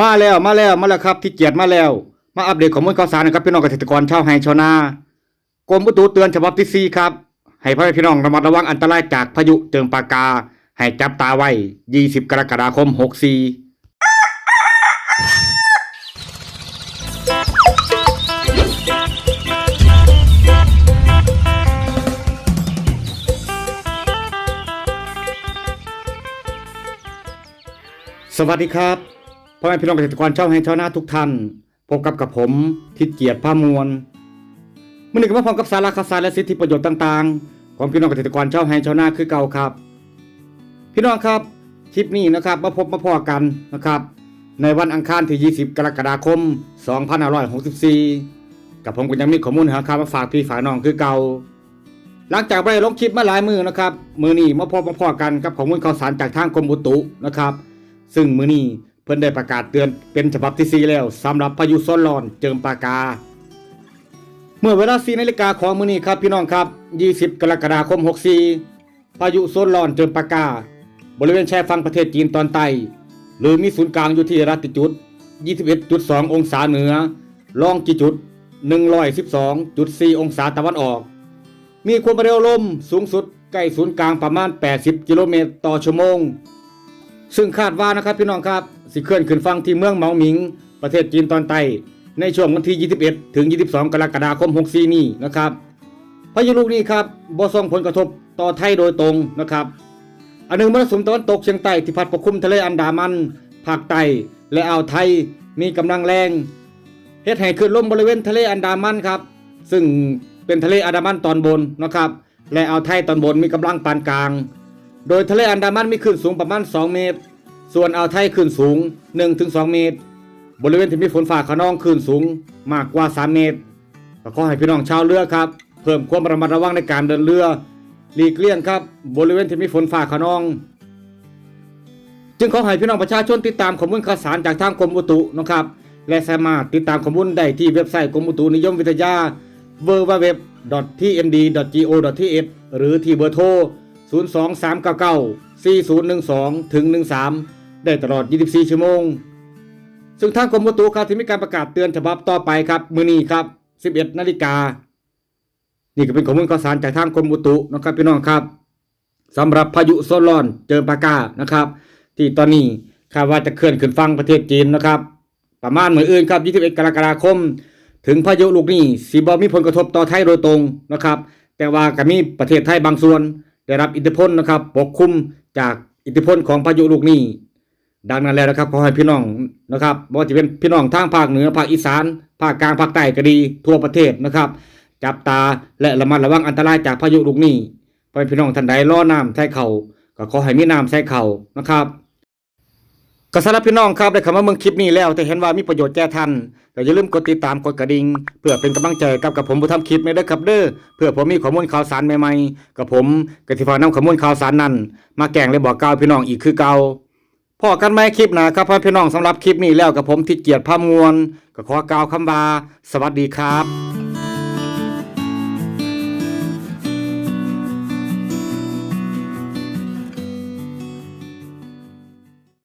มาแล้วมาแล้วมาแล้วครับที่เกียรติมาแล้ว มาอัปเดตข้อมูลข่าวสารนะครับพี่น้องเกษตรกรชาวไร่ชาวนา กรมอุตุเตือนฉบับที่4ครับ ให้พ่อแม่พี่น้องระมัดระวังอันตรายจากพายุเจิมปากกา ให้จับตาไว้ 20 กรกฎาคม 64สวัสดีครับ พ่อแม่พี่น้องเกษตรกรเช่าวไร่ชาวนาทุกท่านพบกับกับผมทิดเกียรติผ้ามวลมื่อนี้ก็มาพร้อมกับสาระข่าวสารและสิทธิประโยชน์ต่างๆ ของพี่น้องเกษตรกรเช่าวไร่ชาวนาคือเก่าครับ พี่น้องครับคลิปนี้นะครับมาพบมาพอกันนะครับ ในวันอังคารที่ 20 กรกฎาคม 2564 กับผมก็ยังมีข้อมูลหาข่าวมาฝากพี่ฝากน้องคือเก่า หลังจากไปลงคลิปมาหลายมือนะครับมือนี้มาพบมาพอกันกับข้อมูลข่าวสารจากทางกรมอุตุนะครับ ซึ่งมือนี้ เพิ่นได้ประกาศเตือนเป็นฉบับที่ 4 แล้วสำหรับพายุโซนร้อนเจิมปากา เมื่อเวลา4นาฬิกาของมื้อนี้ครับพี่น้องครับ 20 กรกฎาคม 64 พายุโซนร้อนเจิมปากา บริเวณชายฝั่งประเทศจีนตอนใต้หรือมีศูนย์กลางอยู่ที่รัติจุด 21.2 องศาเหนือลองจิจุด 112.4 องศาตะวันออก มีความเร็วลมสูงสุดใกล้ศูนย์กลางประมาณ 80 กิโลเมตรต่อชั่วโมง ซึ่งคาดว่านะครับพี่น้องครับ สิเคลื่อนขึ้นฝั่งที่เมืองเหมาหมิง ประเทศจีนตอนใต้ในช่วงวันที่ 21 ถึง 22 กรกฎาคม 64 นี้นะครับพายุลูกนี้ครับบ่ส่งผลกระทบต่อไทยโดยตรงนะครับอันหนึ่งมรสุมตะวันตกเฉียงใต้ที่พัดปกคลุมทะเลอันดามันภาคใต้และอ่าวไทยมีกำลังแรงเฮ็ดให้คลื่นลมบริเวณทะเลอันดามันครับ ซึ่งเป็นทะเลอันดามันตอนบนนะครับ และอ่าวไทยตอนบนมีกำลังปานกลาง โดยทะเลอันดามันมีคลื่นสูงประมาณ 2 เมตร ส่วนอ่าวไทยคลื่นสูง 1-2 เมตร บริเวณที่มีฝนฟ้าขนองคลื่นสูงมากกว่า 3 เมตรก็ขอให้พี่น้องชาวเรือครับ เพิ่มความระมัดระวังในการเดินเรือหลีกเลี่ยงครับ บริเวณที่มีฝนฟ้าขนอง จึงขอให้พี่น้องประชาชนติดตามข้อมูลข่าวสารจากทางกรมอุตุนะครับ และสามารถติดตามข้อมูลได้ที่เว็บไซต์กรมอุตุนิยมวิทยา www.tmd.go.th หรือที่เบอร์โทร 023994012ถึง13 ได้ตลอด 24 ชั่วโมง ซึ่งทางกรมอุตุครับที่มีการประกาศเตือนฉบับต่อไปครับ มื้อนี้ครับ 11 นาฬิกา นี่ก็เป็นข้อมูลข่าวสารจากทางกรมอุตุนะครับพี่น้องครับสำหรับพายุโซนร้อนเจอปากานะครับ ที่ตอนนี้คาดว่าจะเคลื่อนขึ้นฝั่งประเทศจีนนะครับ ประมาณเหมื้ออื่นครับ 21 กรกฎาคม ถึงพายุลูกนี้สิบ่มีผลกระทบต่อไทยโดยตรงนะครับ แต่ว่าก็มีประเทศไทยบางส่วน ได้รับอิทธิพลนะครับปกคลุมจากอิทธิพลของพายุลูกนี้ ดังนั้นแล้วนะครับขอให้พี่น้องนะครับบ่ว่าจะเป็นพี่น้องทางภาคเหนือภาคอีสานภาคกลางภาคใต้ก็ดีทั่วประเทศนะครับ จับตาและระมัดระวังอันตรายจากพายุลูกนี้เพราะพี่น้องท่านใดรอน้ำใส่เข่าก็ขอให้มีน้ำใส่เข่านะครับก็สำหรับพี่น้องครับได้คำว่าเมืองคลิปนี้แล้วแต่เห็นว่ามีประโยชน์แก่ท่านก็อย่าลืมกดติดตามกดกระดิ่งเพื่อเป็นกำลังใจกับกับผมผู้ทำคลิปในเด้อครับเด้อเพื่อผมมีข้อมูลข่าวสารใหม่ๆกับผมกสิฟานำข้อมูลข่าวสารนั้น มาแกล้งและบอกกล่าวพี่น้องอีกคือเก่า พอกันไหมคลิปหนะครับพ่อพี่น้องสำหรับคลิปนี้แล้วกับผมที่เกียรติพามวลก็ขอกล่าวคำว่าสวัสดีครับ